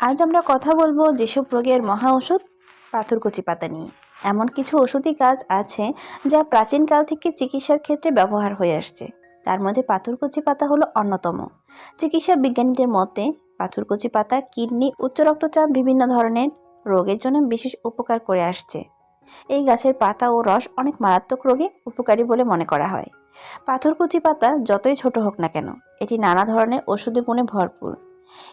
আজ আমরা কথা বলব যেসব রোগের মহা ওষুধ পাথরকুচি পাতা নিয়ে। এমন কিছু ওষুধি কাজ আছে যা প্রাচীনকাল থেকে চিকিৎসার ক্ষেত্রে ব্যবহার হয়ে আসছে। তার মধ্যে পাথরকুচি পাতা হলো অন্যতম। চিকিৎসা বিজ্ঞানীদের মতে পাথরকুচি পাতা কিডনি, উচ্চ রক্তচাপ, বিভিন্ন ধরনের রোগের জন্য বিশেষ উপকার করে আসছে। এই গাছের পাতা ও রস অনেক মারাত্মক রোগে উপকারী বলে মনে করা হয়। পাথরকুচি পাতা যতই ছোট হোক না কেন, এটি নানা ধরনের ওষুধি গুণে ভরপুর।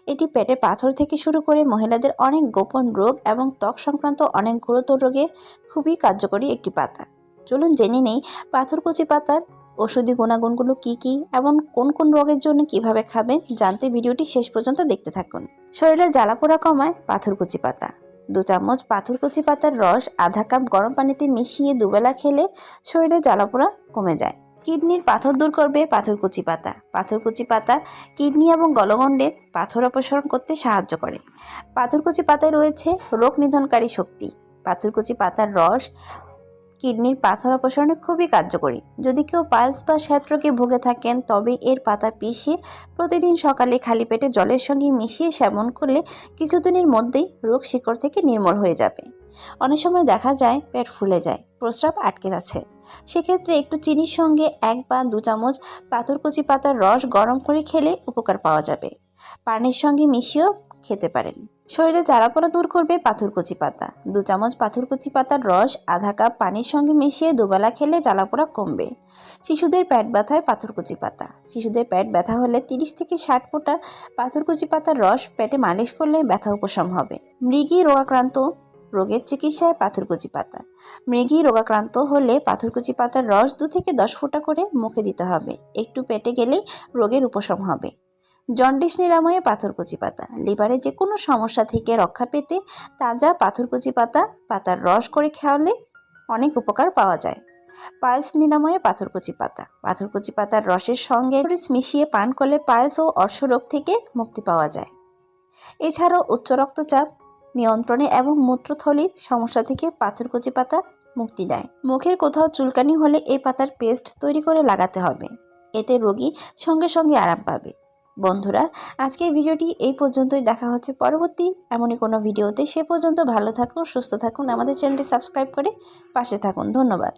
এটি পেটে পাথর থেকে শুরু করে মহিলাদের অনেক গোপন রোগ এবং ত্বক সংক্রান্ত অনেক গুরুতর রোগে খুবই কার্যকরী একটি পাতা। চলুন জেনে নেই পাথরকুচি পাতার ওষুধি গুণাগুণগুলো কি কি এবং কোন কোন রোগের জন্য কীভাবে খাবেন জানতে ভিডিওটি শেষ পর্যন্ত দেখতে থাকুন। শরীরে জ্বালাপোড়া কমায় পাথরকুচি পাতা। দু চামচ পাথরকুচি পাতার রস আধা কাপ গরম পানিতে মিশিয়ে দুবেলা খেলে শরীরে জ্বালাপোড়া কমে যায়। কিডনির পাথর দূর করবে পাথরকুচি পাতা। পাথরকুচি পাতা কিডনি এবং গলগণ্ডের পাথর অপসারণ করতে সাহায্য করে। পাথরকুচি পাতায় রয়েছে রোগ নিধনকারী শক্তি। পাথরকুচি পাতার রস কিডনির পাথর অপসারণে খুবই কার্যকরী। যদি কেউ পালস বা শ্যাত্রকে ভুগে থাকেন, তবে এর পাতা পিষিয়ে প্রতিদিন সকালে খালি পেটে জলের সঙ্গে মিশিয়ে সেবন করলে কিছুদিনের মধ্যেই রোগ শিকড় থেকে নির্মূল হয়ে যাবে। অনেক সময় দেখা যায় পেট ফুলে যায়, প্রস্রাব আটকে যাচ্ছে সেক্ষেত্রে একটু চিনির সঙ্গে এক বা দু চামচ পাথরকুচি পাতার রস গরম করে খেলে উপকার পাওয়া যাবে। পানির সঙ্গে মিশিয়েও খেতে পারেন। শরীরে জ্বালাপোড়া দূর করবে পাথরকুচি পাতা। দু চামচ পাথরকুচি পাতার রস, আধা কাপ পানির সঙ্গে মিশিয়ে দুবেলা খেলে জ্বালাপোড়া কমবে। শিশুদের পেট ব্যথায় পাথরকুচি পাতা। শিশুদের পেট ব্যথা হলে তিরিশ থেকে ষাট ফোঁটা পাথরকুচি পাতার রস পেটে মালিশ করলে ব্যথা উপশম হবে। মৃগী রোগাক্রান্ত রোগের চিকিৎসায় পাথরকুচি পাতা। মৃগী রোগাক্রান্ত হলে পাথরকুচি পাতার রস দু থেকে দশ ফোঁটা করে মুখে দিতে হবে। একটু পেটে গেলেই রোগের উপশম হবে। জন্ডিস নিরাময়ে পাথরকুচি পাতা। লিভারে যে কোনো সমস্যা থেকে রক্ষা পেতে তাজা পাথরকুচি পাতা, পাতার রস করে খাওয়ালে অনেক উপকার পাওয়া যায়। পালস নিরাময়ে পাথরকুচি পাতা। পাথরকুচি পাতার রসের সঙ্গে মিশিয়ে পান করলে পালস ও অর্শরোগ থেকে মুক্তি পাওয়া যায়। এছাড়াও উচ্চ রক্তচাপ নিয়ন্ত্রণে এবং মূত্রথলির সমস্যা থেকে পাথরকুচি পাতা মুক্তি দেয়। মুখের কোথাও চুলকানি হলে এই পাতার পেস্ট তৈরি করে লাগাতে হবে। এতে রোগী সঙ্গে সঙ্গে আরাম পাবে। বন্ধুরা আজকের ভিডিওটি এই পর্যন্তই। দেখা হচ্ছে পরবর্তী এমনই কোনো ভিডিওতে। সে পর্যন্ত ভালো থাকুন, সুস্থ থাকুন। আমাদের চ্যানেলটি সাবস্ক্রাইব করে পাশে থাকুন। ধন্যবাদ।